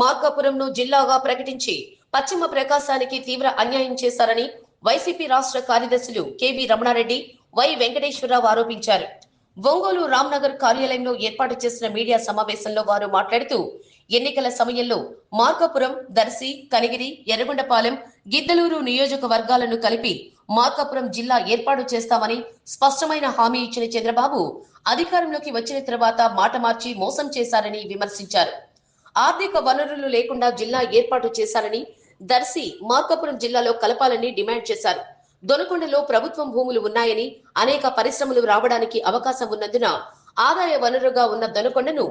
మార్కాపురంను జిల్లాగా ప్రకటించి పశ్చిమ ప్రకాశానికి తీవ్ర అన్యాయం చేశారని వైసీపీ రాష్ట్ర కార్యదర్శులు కెవి రమణారెడ్డి వై. వెంకటేశ్వరరావు ఆరోపించారు. ఒంగోలు రామ్నగర్ కార్యాలయంలో ఏర్పాటు చేసిన మీడియా సమావేశంలో వారు మాట్లాడుతూ ఎన్నికల సమయంలో మార్కాపురం దర్శి కనిగిరి ఎర్రగొండపాలెం గిద్దలూరు నియోజకవర్గాలను కలిపి మార్కాపురం జిల్లా ఏర్పాటు చేస్తామని స్పష్టమైన హామీ ఇచ్చిన చంద్రబాబు అధికారంలోకి వచ్చిన తర్వాత మాట మార్చి మోసం చేశారని విమర్శించారు. ఆర్థిక వనరులు లేకుండా జిల్లా ఏర్పాటు చేశారని దర్శి మార్కాపురం జిల్లాలో కలపాలని డిమాండ్ చేశారు. దొనకొండలో ప్రభుత్వం భూములు ఉన్నాయని అనేక పరిశ్రమలు రావడానికి అవకాశం ఉన్నందున ఆదాయ వనరుగా ఉన్న దొనకొండను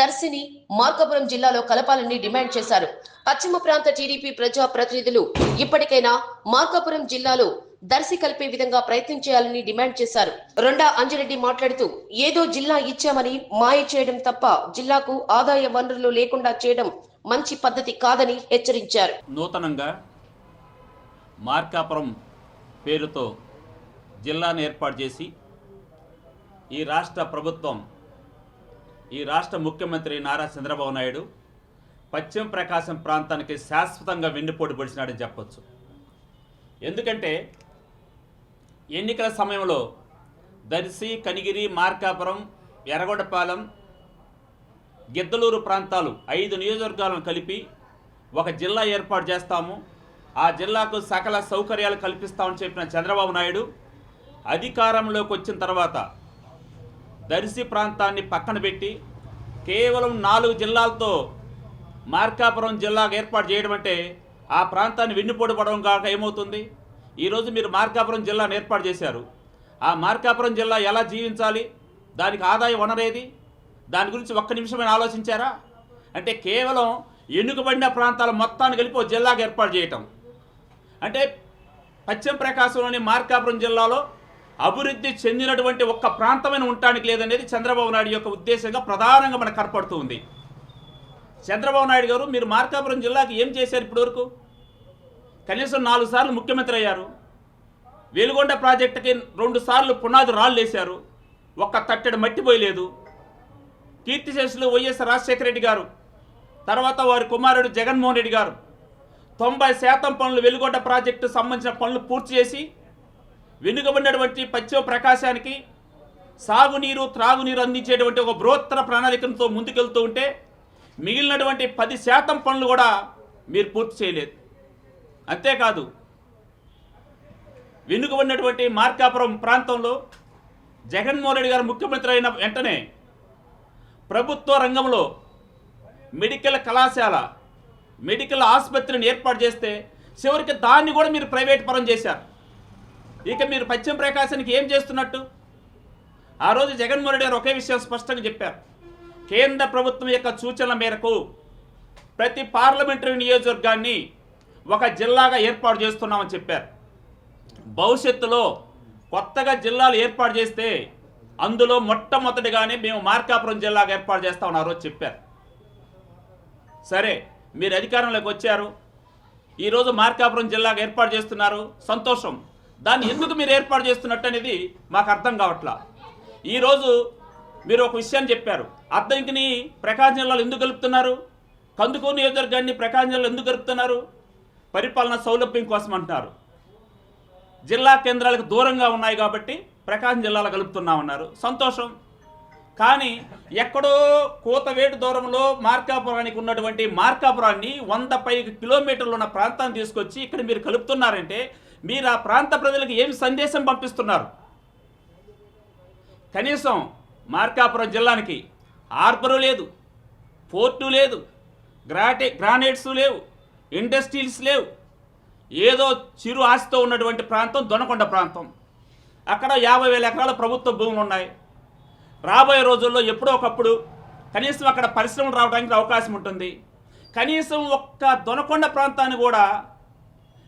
దర్శిని మార్కాపురం జిల్లాలో కలపాలని డిమాండ్ చేశారు. పశ్చిమ ప్రాంత టీడీపీ ప్రజా ప్రతినిధులు ఇప్పటికైనా మార్కాపురం జిల్లాలో దర్శి కలిపే విధంగా ప్రయత్నం చేయాలని డిమాండ్ చేశారు. రొండా అంజిరెడ్డి మాట్లాడుతూ ఏదో జిల్లా ఇచ్చామని మాయ చేయడం తప్ప జిల్లాకు ఆదాయ వనరులు లేకుండా చేయడం మంచి పద్ధతి కాదని హెచ్చరించారు. నూతనంగా మార్కాపురం పేరుతో జిల్లాను ఏర్పాటు చేసి ఈ రాష్ట్ర ప్రభుత్వం ఈ రాష్ట్ర ముఖ్యమంత్రి నారా చంద్రబాబు నాయుడు పశ్చిమ ప్రకాశం ప్రాంతానికి శాశ్వతంగా వెన్నుపోటు పొడిచినాడని చెప్పచ్చు. ఎందుకంటే ఎన్నికల సమయంలో దర్శి కనిగిరి మార్కాపురం ఎర్రగొండపాలెం గిద్దలూరు ప్రాంతాలు ఐదు నియోజకవర్గాలను కలిపి ఒక జిల్లా ఏర్పాటు చేస్తాము. ఆ జిల్లాకు సకల సౌకర్యాలు కల్పిస్తామని చెప్పిన చంద్రబాబు నాయుడు అధికారంలోకి వచ్చిన తర్వాత దర్శి ప్రాంతాన్ని పక్కన పెట్టి కేవలం నాలుగు జిల్లాలతో మార్కాపురం జిల్లాకు ఏర్పాటు చేయడం అంటే ఆ ప్రాంతాన్ని వెన్నుపోటు పడడం కాక ఏమవుతుంది? ఈరోజు మీరు మార్కాపురం జిల్లాను ఏర్పాటు చేశారు. ఆ మార్కాపురం జిల్లా ఎలా జీవించాలి? దానికి ఆదాయ వనరేది దాని గురించి ఒక్క నిమిషమైన ఆలోచించారా? అంటే కేవలం ఎన్నుకబడిన ప్రాంతాల మొత్తాన్ని కలిపి ఒక జిల్లాకు ఏర్పాటు చేయటం. అంటే పశ్చిమ ప్రకాశంలోని మార్కాపురం జిల్లాలో అభివృద్ధి చెందినటువంటి ఒక్క ప్రాంతమైన ఉండటానికి లేదనేది చంద్రబాబు నాయుడు యొక్క ఉద్దేశంగా ప్రధానంగా మనకు కనపడుతుంది చంద్రబాబు నాయుడు గారు మీరు మార్కాపురం జిల్లాకి ఏం చేశారు ఇప్పటివరకు? కనీసం నాలుగు సార్లు ముఖ్యమంత్రి అయ్యారు. వెలుగొండ ప్రాజెక్టుకి రెండు సార్లు పునాది రాళ్ళు వేశారు. ఒక్క తట్టెడు మట్టి పోయలేదు. కీర్తిశేషులు వైఎస్ రాజశేఖర రెడ్డి గారు తర్వాత వారి కుమారుడు జగన్మోహన్ రెడ్డి గారు తొంభై శాతం పనులు వెలుగొండ ప్రాజెక్టు సంబంధించిన పనులు పూర్తి చేసి వెనుకబడినటువంటి పశ్చిమ ప్రకాశానికి సాగునీరు త్రాగునీరు అందించేటువంటి ఒక బృహత్తర ప్రణాళికలతో ముందుకెళ్తూ ఉంటే మిగిలినటువంటి పది శాతం పనులు కూడా మీరు పూర్తి చేయలేదు. అంతేకాదు వెనుకబడినటువంటి మార్కాపురం ప్రాంతంలో జగన్మోహన్ రెడ్డి గారు ముఖ్యమంత్రి అయిన వెంటనే ప్రభుత్వ రంగంలో మెడికల్ కళాశాల మెడికల్ ఆసుపత్రిని ఏర్పాటు చేస్తే చివరికి దాన్ని కూడా మీరు ప్రైవేట్ పరం చేశారు. ఇక మీరు పశ్చిమ ప్రకాశానికి ఏం చేస్తున్నట్టు? ఆ రోజు జగన్మోహన్ రెడ్డి గారు ఒకే విషయం స్పష్టంగా చెప్పారు. కేంద్ర ప్రభుత్వం యొక్క సూచనల మేరకు ప్రతి పార్లమెంటరీ నియోజకవర్గాన్ని ఒక జిల్లాగా ఏర్పాటు చేస్తున్నామని చెప్పారు. భవిష్యత్తులో కొత్తగా జిల్లాలు ఏర్పాటు చేస్తే అందులో మొట్టమొదటిగానే మేము మార్కాపురం జిల్లాగా ఏర్పాటు చేస్తామని ఆ రోజు చెప్పారు. సరే మీరు అధికారంలోకి వచ్చారు. ఈరోజు మార్కాపురం జిల్లాగా ఏర్పాటు చేస్తున్నారు. సంతోషం. దాన్ని ఎందుకు మీరు ఏర్పాటు చేస్తున్నట్టు అనేది మాకు అర్థం కావట్లా. ఈరోజు మీరు ఒక విషయాన్ని చెప్పారు. అద్దంకిని ప్రకాశం జిల్లాలో ఎందుకు కలుపుతున్నారు? కందుకూరు నియోజకవర్గాన్ని ప్రకాశం జిల్లాలో ఎందుకు కలుపుతున్నారు? పరిపాలన సౌలభ్యం కోసం అంటున్నారు. జిల్లా కేంద్రాలకు దూరంగా ఉన్నాయి కాబట్టి ప్రకాశం జిల్లాలో కలుపుతున్నామన్నారు సంతోషం. కానీ ఎక్కడో కూతవేటు దూరంలో మార్కాపురానికి ఉన్నటువంటి మార్కాపురాన్ని వంద పై కిలోమీటర్లు ఉన్న ప్రాంతాన్ని తీసుకొచ్చి ఇక్కడ మీరు కలుపుతున్నారంటే మీరు ఆ ప్రాంత ప్రజలకు ఏమి సందేశం పంపిస్తున్నారు? కనీసం మార్కాపురం జిల్లానికి హార్బరు లేదు పోర్టు లేదు గ్రాటే గ్రానైట్స్ లేవు ఇండస్ట్రీస్ లేవు. ఏదో చిరు ఆస్తితో ఉన్నటువంటి ప్రాంతం దొనకొండ ప్రాంతం. అక్కడ యాభై వేల ఎకరాల ప్రభుత్వ భూములు ఉన్నాయి. రాబోయే రోజుల్లో ఎప్పుడో ఒకప్పుడు కనీసం అక్కడ పరిశ్రమలు రావడానికి అవకాశం ఉంటుంది. కనీసం ఒక్క దొనకొండ ప్రాంతాన్ని కూడా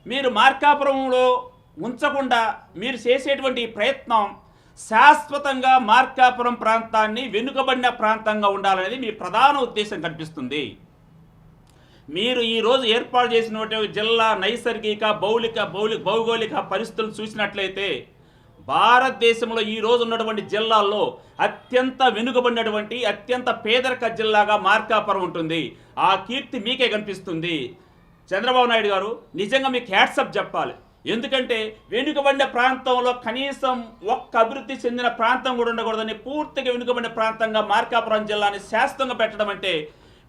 మీరు మార్కాపురంలో ఉంచకుండా మీరు చేసేటువంటి ప్రయత్నం శాశ్వతంగా మార్కాపురం ప్రాంతాన్ని వెనుకబడిన ప్రాంతంగా ఉండాలనేది మీ ప్రధాన ఉద్దేశం కనిపిస్తుంది. మీరు ఈరోజు ఏర్పాటు చేసినటువంటి జిల్లా నైసర్గిక భౌలిక భౌలిక భౌగోళిక పరిస్థితులు చూసినట్లయితే భారతదేశంలో ఈ రోజు ఉన్నటువంటి జిల్లాల్లో అత్యంత వెనుకబడినటువంటి అత్యంత పేదరిక జిల్లాగా మార్కాపురం ఉంటుంది. ఆ కీర్తి మీకే కనిపిస్తుంది. చంద్రబాబు నాయుడు గారు నిజంగా మీకు హ్యాట్సప్ చెప్పాలి. ఎందుకంటే వెనుకబడిన ప్రాంతంలో కనీసం ఒక్క అభివృద్ధి చెందిన ప్రాంతం కూడా ఉండకూడదని పూర్తిగా వెనుకబడిన ప్రాంతంగా మార్కాపురం జిల్లాని శాశ్వతంగా పెట్టడం అంటే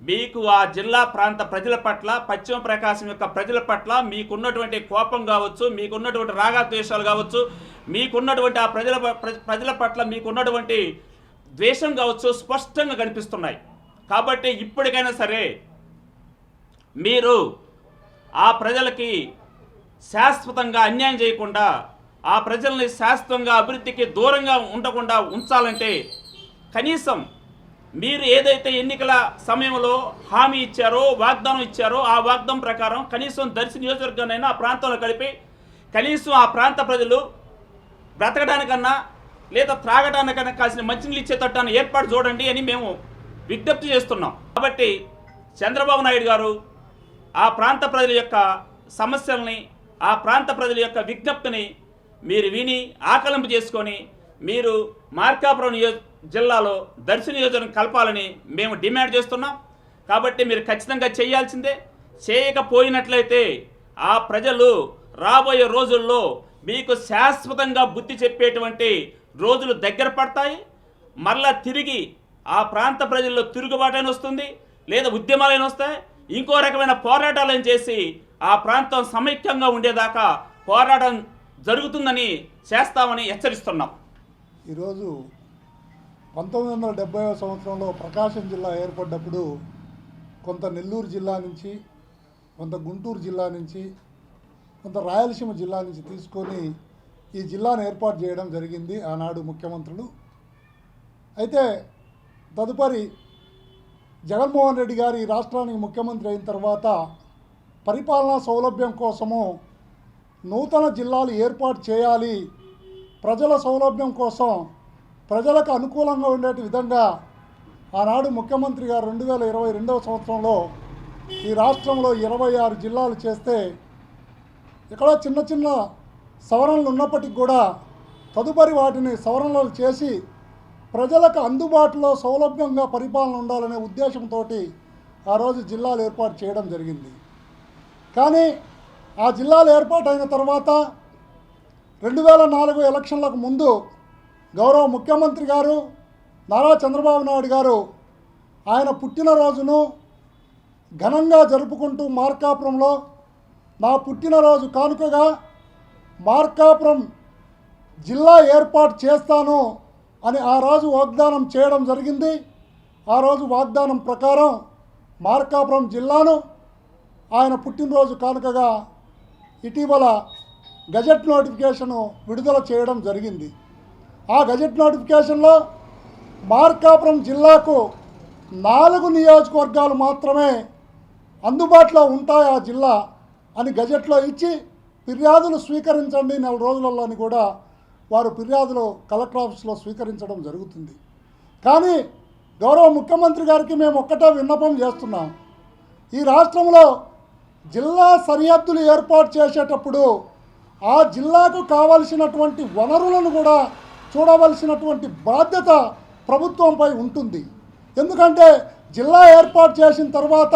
మీకు ఆ జిల్లా ప్రాంత ప్రజల పట్ల పశ్చిమ ప్రకాశం యొక్క ప్రజల పట్ల మీకున్నటువంటి కోపం కావచ్చు మీకున్నటువంటి రాగద్వేషాలు కావచ్చు మీకున్నటువంటి ఆ ప్రజల ప్రజల పట్ల మీకున్నటువంటి ద్వేషం కావచ్చు స్పష్టంగా కనిపిస్తున్నాయి. కాబట్టి ఇప్పటికైనా సరే మీరు ఆ ప్రజలకి శాశ్వతంగా అన్యాయం చేయకుండా ఆ ప్రజల్ని శాశ్వతంగా అభివృద్ధికి దూరంగా ఉండకుండా ఉంచాలంటే కనీసం మీరు ఏదైతే ఎన్నికల సమయంలో హామీ ఇచ్చారో వాగ్దానం ఇచ్చారో ఆ వాగ్దానం ప్రకారం కనీసం దర్శి నియోజకవర్గానైనా ఆ ప్రాంతంలో కలిపి కనీసం ఆ ప్రాంత ప్రజలు బ్రతకడానికన్నా లేదా త్రాగడానికన్నా కాసిన మంచినీళ్ళు ఇచ్చేటట్టు ఏర్పాటు చూడండి అని మేము విజ్ఞప్తి చేస్తున్నాం. కాబట్టి చంద్రబాబు నాయుడు గారు ఆ ప్రాంత ప్రజల యొక్క సమస్యల్ని ఆ ప్రాంత ప్రజల యొక్క విజ్ఞప్తిని మీరు విని ఆకలింపు చేసుకొని మీరు మార్కాపురం నియోజక జిల్లాలో దర్శి నియోజకవర్గం కలపాలని మేము డిమాండ్ చేస్తున్నాం. కాబట్టి మీరు ఖచ్చితంగా చేయాల్సిందే. చేయకపోయినట్లయితే ఆ ప్రజలు రాబోయే రోజుల్లో మీకు శాశ్వతంగా బుద్ధి చెప్పేటువంటి రోజులు దగ్గర పడతాయి. మరలా తిరిగి ఆ ప్రాంత ప్రజల్లో తిరుగుబాటైన వస్తుంది లేదా ఉద్యమాలైన వస్తాయి. ఇంకో రకమైన పోరాటాలను చేసి ఆ ప్రాంతం సమైక్యంగా ఉండేదాకా పోరాటం జరుగుతుందని చేస్తామని హెచ్చరిస్తున్నాం. ఈరోజు పంతొమ్మిది వందల డెబ్బై సంవత్సరంలో ప్రకాశం జిల్లా ఏర్పడ్డప్పుడు కొంత నెల్లూరు జిల్లా నుంచి కొంత గుంటూరు జిల్లా నుంచి కొంత రాయలసీమ జిల్లా నుంచి తీసుకొని ఈ జిల్లాను ఏర్పాటు చేయడం జరిగింది ఆనాడు ముఖ్యమంత్రులు. అయితే తదుపరి జగన్మోహన్ రెడ్డి గారి రాష్ట్రానికి ముఖ్యమంత్రి అయిన తర్వాత పరిపాలనా సౌలభ్యం కోసము నూతన జిల్లాలు ఏర్పాటు చేయాలి ప్రజల సౌలభ్యం కోసం ప్రజలకు అనుకూలంగా ఉండే విధంగా ఆనాడు ముఖ్యమంత్రి గారు రెండు వేల ఇరవై రెండవ సంవత్సరంలో ఈ రాష్ట్రంలో ఇరవై ఆరు జిల్లాలు చేస్తే ఇక్కడ చిన్న చిన్న సవరణలు ఉన్నప్పటికీ కూడా తదుపరి వాటిని సవరణలు చేసి ప్రజలకు అందుబాటులో సౌలభ్యంగా పరిపాలన ఉండాలనే ఉద్దేశంతో ఆ రోజు జిల్లాలు ఏర్పాటు చేయడం జరిగింది. కానీ ఆ జిల్లాలు ఏర్పాటైన తర్వాత రెండు వేల నాలుగు ఎలక్షన్లకు ముందు గౌరవ ముఖ్యమంత్రి గారు నారా చంద్రబాబు నాయుడు గారు ఆయన పుట్టినరోజును ఘనంగా జరుపుకుంటూ మార్కాపురంలో నా పుట్టినరోజు కానుకగా మార్కాపురం జిల్లా ఏర్పాటు చేస్తాను అని ఆ రోజు వాగ్దానం చేయడం జరిగింది. ఆ రోజు వాగ్దానం ప్రకారం మార్కాపురం జిల్లాను ఆయన పుట్టినరోజు కానుకగా ఇటీవల గజెట్ నోటిఫికేషను విడుదల చేయడం జరిగింది. ఆ గజెట్ నోటిఫికేషన్లో మార్కాపురం జిల్లాకు నాలుగు నియోజకవర్గాలు మాత్రమే అందుబాటులో ఉంటాయి ఆ జిల్లా అని గజెట్లో ఇచ్చి ఫిర్యాదులు స్వీకరించండి నెల రోజులలో అని కూడా వారు ఫిర్యాదులు కలెక్టర్ ఆఫీస్లో స్వీకరించడం జరుగుతుంది. కానీ గౌరవ ముఖ్యమంత్రి గారికి మేము ఒక్కటే విన్నపం చేస్తున్నాం. ఈ రాష్ట్రంలో జిల్లా సరిహద్దులు ఏర్పాటు చేసేటప్పుడు ఆ జిల్లాకు కావలసినటువంటి వనరులను కూడా చూడవలసినటువంటి బాధ్యత ప్రభుత్వంపై ఉంటుంది. ఎందుకంటే జిల్లా ఏర్పాటు చేసిన తర్వాత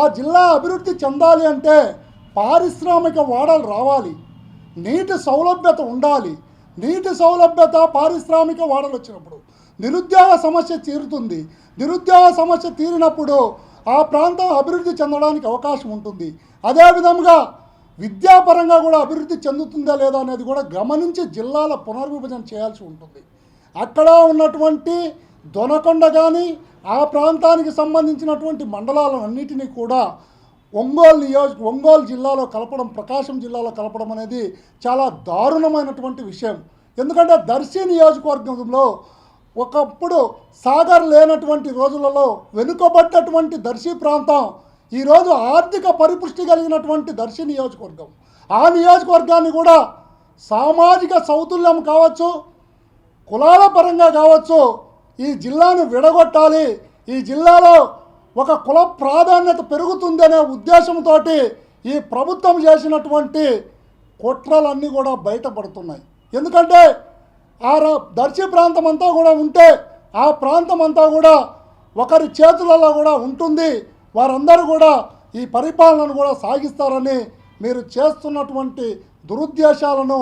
ఆ జిల్లా అభివృద్ధి చెందాలి అంటే పారిశ్రామిక వాడలు రావాలి. నీటి సౌలభ్యత ఉండాలి. నీటి సౌలభ్యత పారిశ్రామిక వాడలు వచ్చినప్పుడు నిరుద్యోగ సమస్య తీరుతుంది. నిరుద్యోగ సమస్య తీరినప్పుడు ఆ ప్రాంతం అభివృద్ధి చెందడానికి అవకాశం ఉంటుంది. అదేవిధంగా విద్యాపరంగా కూడా అభివృద్ధి చెందుతుందా లేదా అనేది కూడా గమనించి జిల్లాల పునర్విభజన చేయాల్సి ఉంటుంది. అక్కడ ఉన్నటువంటి దొనకొండ కానీ ఆ ప్రాంతానికి సంబంధించినటువంటి మండలాలన్నిటినీ కూడా ఒంగోలు నియోజక ఒంగోలు జిల్లాలో కలపడం ప్రకాశం జిల్లాలో కలపడం అనేది చాలా దారుణమైనటువంటి విషయం. ఎందుకంటే దర్శి నియోజకవర్గంలో ఒకప్పుడు సాగర్ లేనటువంటి రోజులలో వెనుకబడ్డటువంటి దర్శి ప్రాంతం ఈరోజు ఆర్థిక పరిపుష్టి కలిగినటువంటి దర్శి నియోజకవర్గం. ఆ నియోజకవర్గాన్ని కూడా సామాజిక సౌతుల్యం కావచ్చు కులాల పరంగా కావచ్చు ఈ జిల్లాను విడగొట్టాలి. ఈ జిల్లాలో ఒక కుల ప్రాధాన్యత పెరుగుతుందనే ఉద్దేశంతో ఈ ప్రభుత్వం చేసినటువంటి కుట్రలన్నీ కూడా బయటపడుతున్నాయి. ఎందుకంటే ఆ ర- దర్శి ప్రాంతం అంతా కూడా ఉంటే ఆ ప్రాంతం అంతా కూడా ఒకరి చేతులలో కూడా ఉంటుంది. వారందరూ కూడా ఈ పరిపాలనను కూడా సాగిస్తారని మీరు చేస్తున్నటువంటి దురుద్దేశాలను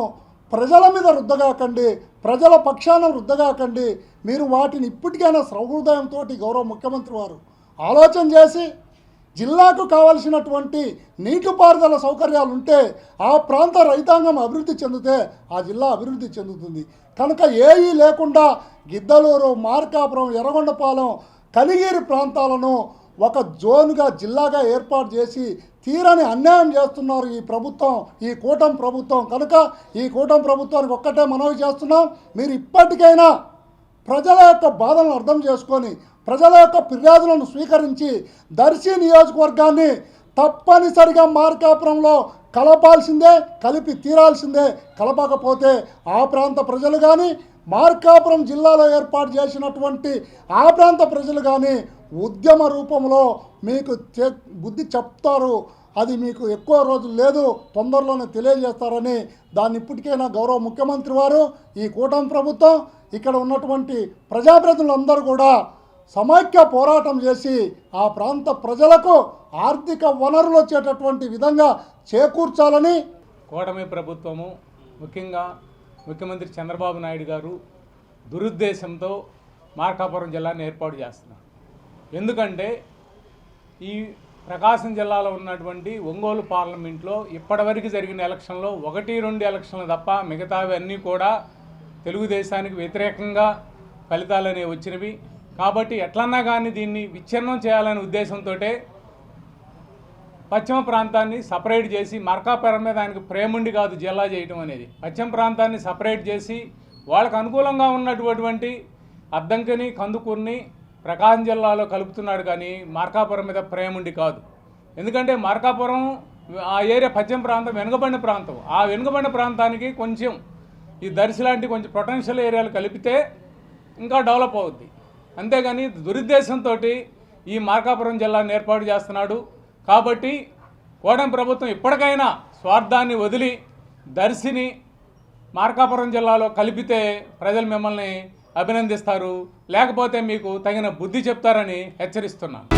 ప్రజల మీద రుద్దగాకండి ప్రజల పక్షాన రుద్దగాకండి. మీరు వాటిని ఇప్పటికైనా సహృదయంతో గౌరవ ముఖ్యమంత్రి వారు ఆలోచన చేసి జిల్లాకు కావలసినటువంటి నీటిపారుదల సౌకర్యాలు ఉంటే ఆ ప్రాంత రైతాంగం అభివృద్ధి చెందితే ఆ జిల్లా అభివృద్ధి చెందుతుంది. కనుక ఏఈ లేకుండా గిద్దలూరు మార్కాపురం ఎర్రగొండపాలెం కలిగేరి ప్రాంతాలను ఒక జోన్గా జిల్లాగా ఏర్పాటు చేసి తీరని అన్యాయం చేస్తున్నారు ఈ ప్రభుత్వం ఈ కూటమి ప్రభుత్వం. కనుక ఈ కూటమి ప్రభుత్వానికి ఒక్కటే మనవి చేస్తున్నాం మీరు ఇప్పటికైనా ప్రజల యొక్క బాధలను అర్థం చేసుకొని ప్రజల యొక్క ఫిర్యాదులను స్వీకరించి దర్శి నియోజకవర్గాన్ని తప్పనిసరిగా మార్కాపురంలో కలపాల్సిందే కలిపి తీరాల్సిందే. కలపకపోతే ఆ ప్రాంత ప్రజలు కానీ మార్కాపురం జిల్లాలో ఏర్పాటు చేసినటువంటి ఆ ప్రాంత ప్రజలు కానీ ఉద్యమ రూపంలో మీకు చే- బుద్ధి చెప్తారు. అది మీకు ఎక్కువ రోజులు లేదు తొందరలోనే తెలియజేస్తారని దాన్ని ఇప్పటికైనా గౌరవ ముఖ్యమంత్రి వారు ఈ కూటమి ప్రభుత్వం ఇక్కడ ఉన్నటువంటి ప్రజాప్రతినిధులందరూ కూడా సమైక్య పోరాటం చేసి ఆ ప్రాంత ప్రజలకు ఆర్థిక వనరులు వచ్చేటటువంటి విధంగా చేకూర్చాలని కూటమి ప్రభుత్వము ముఖ్యంగా ముఖ్యమంత్రి చంద్రబాబు నాయుడు గారు దురుద్దేశంతో మార్కాపురం జిల్లాని ఏర్పాటు చేస్తున్నారు. ఎందుకంటే ఈ ప్రకాశం జిల్లాలో ఉన్నటువంటి ఒంగోలు పార్లమెంట్లో ఇప్పటివరకు జరిగిన ఎలక్షన్లో ఒకటి రెండు ఎలక్షన్లు తప్ప మిగతావన్నీ కూడా తెలుగుదేశానికి వ్యతిరేకంగా ఫలితాలు అనేవి వచ్చినవి. కాబట్టి ఎట్లన్నా కానీ దీన్ని విచ్ఛిన్నం చేయాలనే ఉద్దేశంతో పశ్చిమ ప్రాంతాన్ని సపరేట్ చేసి మార్కాపురం మీద ఆయనకు ప్రేముండి కాదు జిల్లా చేయటం అనేది. పశ్చిమ ప్రాంతాన్ని సపరేట్ చేసి వాళ్ళకు అనుకూలంగా ఉన్నటువంటి అద్దంకిని కందుకూరిని ప్రకాశం జిల్లాలో కలుపుతున్నాడు కానీ మార్కాపురం మీద ప్రేముండి కాదు. ఎందుకంటే మార్కాపురం ఆ ఏరియా పశ్చిమ ప్రాంతం వెనుకబడిన ప్రాంతం. ఆ వెనుకబడిన ప్రాంతానికి కొంచెం ఈ దర్శి లాంటి కొంచెం పొటెన్షియల్ ఏరియాలు కలిపితే ఇంకా డెవలప్ అవుద్ది. అంతేగాని దురుద్దేశంతో ఈ మార్కాపురం జిల్లాను ఏర్పాటు చేస్తున్నాడు. కాబట్టి కోడం ప్రభుత్వం ఇప్పటికైనా స్వార్థాన్ని వదిలి దర్శిని మార్కాపురం జిల్లాలో కలిపితే ప్రజలు మిమ్మల్ని అభినందిస్తారు. లేకపోతే మీకు తగిన బుద్ధి చెప్తారని హెచ్చరిస్తున్నాను.